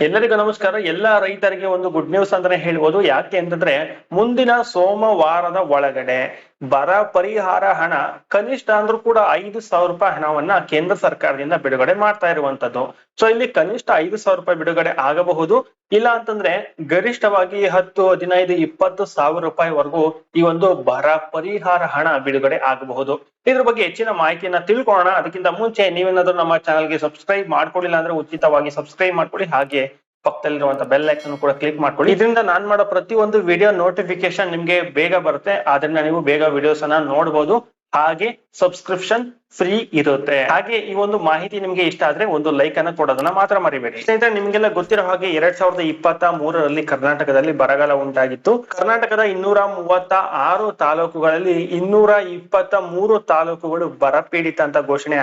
ಎಲ್ಲರಿಗೂ ನಮಸ್ಕಾರ. ಎಲ್ಲ ರೈತರಿಗೆ ಒಂದು ಗುಡ್ ನ್ಯೂಸ್ ಅಂತಾನೆ ಹೇಳ್ಬೋದು. ಯಾಕೆ ಅಂತಂದ್ರೆ ಮುಂದಿನ ಸೋಮವಾರದ ಒಳಗಡೆ ಬರ ಪರಿಹಾರ ಹಣ ಕನಿಷ್ಠ ಅಂದ್ರೂ ಕೂಡ ಐದು ಸಾವಿರ ರೂಪಾಯಿ ಹಣವನ್ನ ಕೇಂದ್ರ ಸರ್ಕಾರದಿಂದ ಬಿಡುಗಡೆ ಮಾಡ್ತಾ ಇರುವಂತದ್ದು. ಸೊ ಇಲ್ಲಿ ಕನಿಷ್ಠ ಐದು ಸಾವಿರ ರೂಪಾಯಿ ಬಿಡುಗಡೆ ಆಗಬಹುದು. ಇಲ್ಲ ಅಂತಂದ್ರೆ ಗರಿಷ್ಠವಾಗಿ ಹತ್ತು, ಹದಿನೈದು, ಇಪ್ಪತ್ತು ಸಾವಿರ ರೂಪಾಯಿವರೆಗೂ ಈ ಒಂದು ಬರ ಪರಿಹಾರ ಹಣ ಬಿಡುಗಡೆ ಆಗಬಹುದು. ಇದ್ರ ಬಗ್ಗೆ ಹೆಚ್ಚಿನ ಮಾಹಿತಿಯನ್ನ ತಿಳ್ಕೊಳ್ಳೋಣ. ಅದಕ್ಕಿಂತ ಮುಂಚೆ ನೀವೇನಾದ್ರೂ ನಮ್ಮ ಚಾನಲ್ಗೆ ಸಬ್ಸ್ಕ್ರೈಬ್ ಮಾಡ್ಕೊಳ್ಳಿಲ್ಲ ಅಂದ್ರೆ ಉಚಿತವಾಗಿ ಸಬ್ಸ್ಕ್ರೈಬ್ ಮಾಡ್ಕೊಳ್ಳಿ. ಹಾಗೆ ಪಕ್ಕದಲ್ಲಿರುವಂತ ಬೆಲ್ ಐಕನ್ ಕೂಡ ಕ್ಲಿಕ್ ಮಾಡ್ಕೊಳ್ಳಿ. ಇದರಿಂದ ನಾನ್ ಮಾಡೋ ಪ್ರತಿ ಒಂದು ವಿಡಿಯೋ ನೋಟಿಫಿಕೇಶನ್ ನಿಮ್ಗೆ ಬೇಗ ಬರುತ್ತೆ. ಆದ್ರಿಂದ ನೀವು ಬೇಗ ವಿಡಿಯೋಸ್ ಅನ್ನ ನೋಡಬಹುದು ಹಾಗೆ ಸಬ್ಸ್ಕ್ರಿಪ್ಷನ್ ಫ್ರೀ ಇರುತ್ತೆ. ಹಾಗೆ ಈ ಒಂದು ಮಾಹಿತಿ ನಿಮ್ಗೆ ಇಷ್ಟ ಆದ್ರೆ ಒಂದು ಲೈಕ್ ಅನ್ನ ಕೊಡೋದನ್ನ ಮಾತ್ರ ಮರಿಬೇಡಿ. ಸ್ನೇಹಿತರೆ, ನಿಮ್ಗೆಲ್ಲ ಗೊತ್ತಿರೋ ಹಾಗೆ ಎರಡ್ ಸಾವಿರದ ಇಪ್ಪತ್ತ ಮೂರರಲ್ಲಿ ಕರ್ನಾಟಕದಲ್ಲಿ ಬರಗಾಲ ಉಂಟಾಗಿತ್ತು. ಕರ್ನಾಟಕದ ಇನ್ನೂರ ಮೂವತ್ತ ಆರು ತಾಲೂಕುಗಳಲ್ಲಿ ಇನ್ನೂರ ಇಪ್ಪತ್ತ ಮೂರು ತಾಲೂಕುಗಳು ಬರಪೀಡಿತ ಅಂತ ಘೋಷಣೆ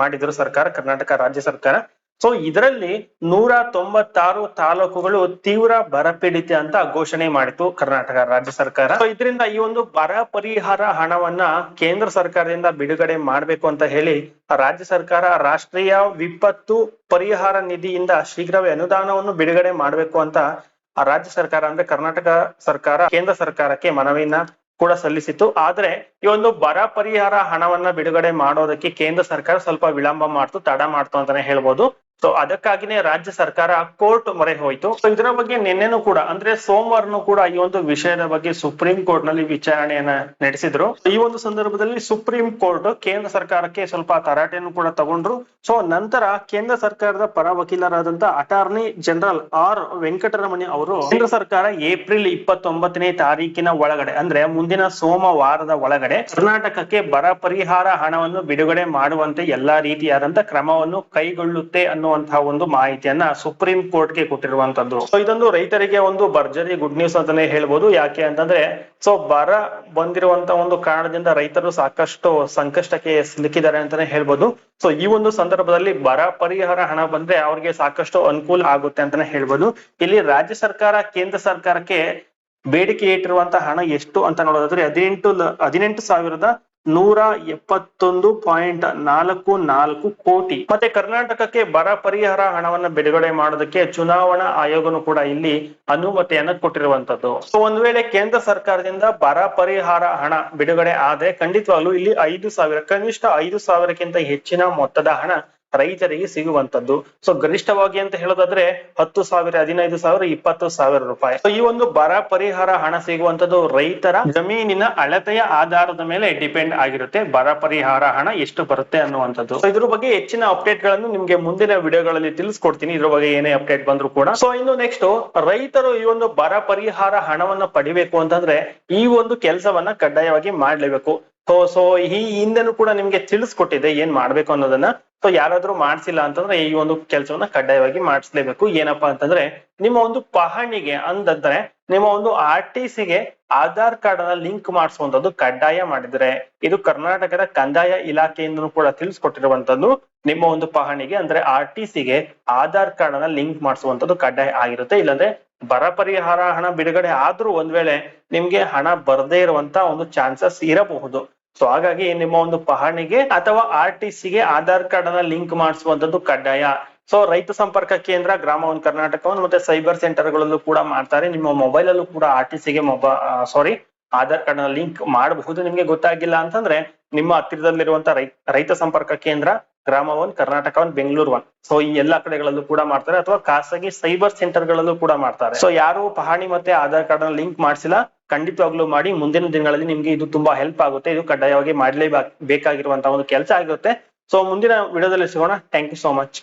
ಮಾಡಿದ್ರು ಸರ್ಕಾರ, ಕರ್ನಾಟಕ ರಾಜ್ಯ ಸರ್ಕಾರ. ಸೊ ಇದರಲ್ಲಿ ನೂರ ತೊಂಬತ್ತಾರು ತಾಲೂಕುಗಳು ತೀವ್ರ ಬರಪೀಡಿತ ಅಂತ ಘೋಷಣೆ ಮಾಡಿತು ಕರ್ನಾಟಕ ರಾಜ್ಯ ಸರ್ಕಾರ. ಸೊ ಇದರಿಂದ ಈ ಒಂದು ಬರ ಪರಿಹಾರ ಹಣವನ್ನ ಕೇಂದ್ರ ಸರ್ಕಾರದಿಂದ ಬಿಡುಗಡೆ ಮಾಡಬೇಕು ಅಂತ ಹೇಳಿ ರಾಜ್ಯ ಸರ್ಕಾರ ರಾಷ್ಟ್ರೀಯ ವಿಪತ್ತು ಪರಿಹಾರ ನಿಧಿಯಿಂದ ಶೀಘ್ರವೇ ಅನುದಾನವನ್ನು ಬಿಡುಗಡೆ ಮಾಡಬೇಕು ಅಂತ ರಾಜ್ಯ ಸರ್ಕಾರ ಅಂದ್ರೆ ಕರ್ನಾಟಕ ಸರ್ಕಾರ, ಕೇಂದ್ರ ಸರ್ಕಾರಕ್ಕೆ ಮನವಿಯನ್ನ ಕೂಡ ಸಲ್ಲಿಸಿತ್ತು. ಆದ್ರೆ ಈ ಒಂದು ಬರ ಪರಿಹಾರ ಹಣವನ್ನ ಬಿಡುಗಡೆ ಮಾಡೋದಕ್ಕೆ ಕೇಂದ್ರ ಸರ್ಕಾರ ಸ್ವಲ್ಪ ವಿಳಂಬ ಮಾಡ್ತು, ತಡ ಮಾಡ್ತು ಅಂತಾನೆ ಹೇಳ್ಬೋದು. ಸೊ ಅದಕ್ಕಾಗಿನೇ ರಾಜ್ಯ ಸರ್ಕಾರ ಕೋರ್ಟ್ ಮೊರೆ ಹೋಯ್ತು. ಸೊ ಇದರ ಬಗ್ಗೆ ನಿನ್ನೆನೂ ಕೂಡ, ಅಂದ್ರೆ ಸೋಮವಾರನೂ ಕೂಡ ಈ ಒಂದು ವಿಷಯದ ಬಗ್ಗೆ ಸುಪ್ರೀಂ ಕೋರ್ಟ್ನಲ್ಲಿ ವಿಚಾರಣೆಯನ್ನ ನಡೆಸಿದ್ರು. ಈ ಒಂದು ಸಂದರ್ಭದಲ್ಲಿ ಸುಪ್ರೀಂ ಕೋರ್ಟ್ ಕೇಂದ್ರ ಸರ್ಕಾರಕ್ಕೆ ಸ್ವಲ್ಪ ತರಾಟೆಯನ್ನು ಕೂಡ ತಗೊಂಡ್ರು. ಸೊ ನಂತರ ಕೇಂದ್ರ ಸರ್ಕಾರದ ಪರ ವಕೀಲರಾದಂತ ಅಟಾರ್ನಿ ಜನರಲ್ ಆರ್ ವೆಂಕಟರಮಣಿ ಅವರು ಕೇಂದ್ರ ಸರ್ಕಾರ ಏಪ್ರಿಲ್ ಇಪ್ಪತ್ತೊಂಬತ್ತನೇ ತಾರೀಕಿನ ಒಳಗಡೆ, ಅಂದ್ರೆ ಮುಂದಿನ ಸೋಮವಾರದ ಒಳಗಡೆ ಕರ್ನಾಟಕಕ್ಕೆ ಬರ ಪರಿಹಾರ ಹಣವನ್ನು ಬಿಡುಗಡೆ ಮಾಡುವಂತೆ ಎಲ್ಲಾ ರೀತಿಯಾದಂತ ಕ್ರಮವನ್ನು ಕೈಗೊಳ್ಳುತ್ತೆ ಅನ್ನುವಂತಹ ಒಂದು ಮಾಹಿತಿಯನ್ನ ಸುಪ್ರೀಂ ಕೋರ್ಟ್ಗೆ ಕೊಟ್ಟಿರುವಂತದ್ದು ಸೊ ಇದೊಂದು ರೈತರಿಗೆ ಒಂದು ಭರ್ಜರಿ ಗುಡ್ ನ್ಯೂಸ್ ಅಂತಾನೆ ಹೇಳ್ಬೋದು. ಯಾಕೆ ಅಂತಂದ್ರೆ ಸೊ ಬರ ಬಂದಿರುವಂತ ಒಂದು ಕಾರಣದಿಂದ ರೈತರು ಸಾಕಷ್ಟು ಸಂಕಷ್ಟಕ್ಕೆ ಸಿಲುಕಿದ್ದಾರೆ ಅಂತಾನೆ ಹೇಳ್ಬೋದು. ಸೊ ಈ ಒಂದು ಸಂದರ್ಭದಲ್ಲಿ ಬರ ಪರಿಹಾರ ಹಣ ಬಂದ್ರೆ ಅವ್ರಿಗೆ ಸಾಕಷ್ಟು ಅನುಕೂಲ ಆಗುತ್ತೆ ಅಂತಾನೆ ಹೇಳ್ಬೋದು. ಇಲ್ಲಿ ರಾಜ್ಯ ಸರ್ಕಾರ, ಕೇಂದ್ರ ಸರ್ಕಾರಕ್ಕೆ ಬೇಡಿಕೆ ಇಟ್ಟಿರುವಂತಹ ಹಣ ಎಷ್ಟು ಅಂತ ನೋಡೋದಾದ್ರೆ, ಹದಿನೆಂಟು ಹದಿನೆಂಟು ಸಾವಿರದ ನೂರ ಎಪ್ಪತ್ತೊಂದು ಪಾಯಿಂಟ್ ನಾಲ್ಕು ನಾಲ್ಕು ಕೋಟಿ. ಮತ್ತೆ ಕರ್ನಾಟಕಕ್ಕೆ ಬರ ಪರಿಹಾರ ಹಣವನ್ನ ಬಿಡುಗಡೆ ಮಾಡೋದಕ್ಕೆ ಚುನಾವಣಾ ಆಯೋಗನು ಕೂಡ ಇಲ್ಲಿ ಅನುಮತಿಯನ್ನ ಕೊಟ್ಟಿರುವಂತದ್ದು ಸೊ ಒಂದ್ ವೇಳೆ ಕೇಂದ್ರ ಸರ್ಕಾರದಿಂದ ಬರ ಪರಿಹಾರ ಹಣ ಬಿಡುಗಡೆ ಆದ್ರೆ ಖಂಡಿತವಾಗ್ಲೂ ಇಲ್ಲಿ ಐದು ಸಾವಿರ, ಕನಿಷ್ಠ ಐದು ಸಾವಿರಕ್ಕಿಂತ ಹೆಚ್ಚಿನ ಮೊತ್ತದ ಹಣ ರೈತರಿಗೆ ಸಿಗುವಂತದ್ದು ಸೊ ಗರಿಷ್ಠವಾಗಿ ಅಂತ ಹೇಳೋದಾದ್ರೆ ಹತ್ತು ಸಾವಿರ, ಹದಿನೈದು ಸಾವಿರ, ಇಪ್ಪತ್ತು ಸಾವಿರ ರೂಪಾಯಿ. ಸೊ ಈ ಒಂದು ಬರ ಪರಿಹಾರ ಹಣ ಸಿಗುವಂತದ್ದು ರೈತರ ಜಮೀನಿನ ಅಳತೆಯ ಆಧಾರದ ಮೇಲೆ ಡಿಪೆಂಡ್ ಆಗಿರುತ್ತೆ ಬರ ಪರಿಹಾರ ಹಣ ಎಷ್ಟು ಬರುತ್ತೆ ಅನ್ನುವಂಥದ್ದು. ಇದ್ರ ಬಗ್ಗೆ ಹೆಚ್ಚಿನ ಅಪ್ಡೇಟ್ಗಳನ್ನು ನಿಮ್ಗೆ ಮುಂದಿನ ವಿಡಿಯೋಗಳಲ್ಲಿ ತಿಳಿಸ್ಕೊಡ್ತೀನಿ. ಇದ್ರ ಬಗ್ಗೆ ಏನೇ ಅಪ್ಡೇಟ್ ಬಂದ್ರು ಕೂಡ. ಸೊ ಇನ್ನು ನೆಕ್ಸ್ಟ್ ರೈತರು ಈ ಒಂದು ಬರ ಪರಿಹಾರ ಹಣವನ್ನ ಪಡಿಬೇಕು ಅಂತಂದ್ರೆ ಈ ಒಂದು ಕೆಲಸವನ್ನ ಕಡ್ಡಾಯವಾಗಿ ಮಾಡ್ಲೇಬೇಕು. ಸೊ ಸೊ ಈ ಹಿಂದೆನೂ ಕೂಡ ನಿಮ್ಗೆ ತಿಳಿಸ್ಕೊಟ್ಟಿದೆ ಏನ್ ಮಾಡ್ಬೇಕು ಅನ್ನೋದನ್ನ. ಸೊ ಯಾರಾದ್ರೂ ಮಾಡ್ಸಿಲ್ಲ ಅಂತಂದ್ರೆ ಈ ಒಂದು ಕೆಲಸವನ್ನ ಕಡ್ಡಾಯವಾಗಿ ಮಾಡಿಸ್ಲೇಬೇಕು. ಏನಪ್ಪಾ ಅಂತಂದ್ರೆ ನಿಮ್ಮ ಒಂದು ಪಹಣಿಗೆ ಅಂದ್ರೆ ನಿಮ್ಮ ಒಂದು ಆರ್ ಟಿ ಸಿಗೆ ಆಧಾರ್ ಕಾರ್ಡ್ ಅನ್ನ ಲಿಂಕ್ ಮಾಡಿಸುವಂತದ್ದು ಕಡ್ಡಾಯ ಮಾಡಿದ್ರೆ. ಇದು ಕರ್ನಾಟಕದ ಕಂದಾಯ ಇಲಾಖೆಯಿಂದ ಕೂಡ ತಿಳಿಸ್ಕೊಟ್ಟಿರುವಂತದ್ದು ನಿಮ್ಮ ಒಂದು ಪಹಣಿಗೆ ಅಂದ್ರೆ ಆರ್ ಟಿ ಸಿಗೆ ಆಧಾರ್ ಕಾರ್ಡ್ ಅನ್ನ ಲಿಂಕ್ ಮಾಡಿಸುವಂತದ್ದು ಕಡ್ಡಾಯ ಆಗಿರುತ್ತೆ. ಇಲ್ಲಾಂದ್ರೆ ಬರ ಪರಿಹಾರ, ಹಣ ಬಿಡುಗಡೆ ಆದ್ರೂ ಒಂದ್ ವೇಳೆ ನಿಮ್ಗೆ ಹಣ ಬರದೇ ಇರುವಂತ ಒಂದು ಚಾನ್ಸಸ್ ಇರಬಹುದು. ಸೊ ಹಾಗಾಗಿ ನಿಮ್ಮ ಒಂದು ಪಹಣಿಗೆ ಅಥವಾ ಆರ್ ಟಿ ಸಿಗೆ ಆಧಾರ್ ಕಾರ್ಡ್ ಅನ್ನ ಲಿಂಕ್ ಮಾಡಿಸುವಂತದ್ದು ಕಡ್ಡಾಯ. ಸೊ ರೈತ ಸಂಪರ್ಕ ಕೇಂದ್ರ ಗ್ರಾಮ ಒಂದು ಕರ್ನಾಟಕವನ್ನು ಮತ್ತೆ ಸೈಬರ್ ಸೆಂಟರ್ ಗಳಲ್ಲೂ ಕೂಡ ಮಾಡ್ತಾರೆ. ನಿಮ್ಮ ಮೊಬೈಲ್ ಅಲ್ಲೂ ಕೂಡ ಆರ್ ಟಿ ಸಿಗೆ ಮೊಬ ಸಾರಿ ಆಧಾರ್ ಕಾರ್ಡ್ನ ಲಿಂಕ್ ಮಾಡಬಹುದು. ನಿಮ್ಗೆ ಗೊತ್ತಾಗಿಲ್ಲ ಅಂತಂದ್ರೆ ನಿಮ್ಮ ಹತ್ತಿರದಲ್ಲಿರುವಂತಹ ರೈತ ಸಂಪರ್ಕ ಕೇಂದ್ರ Grama one Karnataka one Bengaluru one so ಈ ಎಲ್ಲಾ ಕಡೆಗಳಲ್ಲೂ ಕೂಡ ಮಾಡ್ತಾರೆ ಅಥವಾ ಖಾಸಗಿ ಸೈಬರ್ ಸೆಂಟರ್ ಗಳಲ್ಲೂ ಕೂಡ ಮಾಡ್ತಾರೆ. ಸೊ ಯಾರು ಪಹಣಿ ಮತ್ತೆ ಆಧಾರ್ ಕಾರ್ಡ್ನ ಲಿಂಕ್ ಮಾಡಿಸಿಲ್ಲ ಖಂಡಿತವಾಗ್ಲೂ ಮಾಡಿ ಮುಂದಿನ ದಿನಗಳಲ್ಲಿ ನಿಮ್ಗೆ ಇದು ತುಂಬಾ ಹೆಲ್ಪ್ ಆಗುತ್ತೆ. ಇದು ಕಡ್ಡಾಯವಾಗಿ ಮಾಡ್ಲೇ ಬೇಕಾಗಿರುವಂತಹ ಒಂದು ಕೆಲಸ ಆಗಿರುತ್ತೆ. ಸೊ ಮುಂದಿನ ವಿಡಿಯೋದಲ್ಲಿ ಸಿಗೋಣ. Thank you so much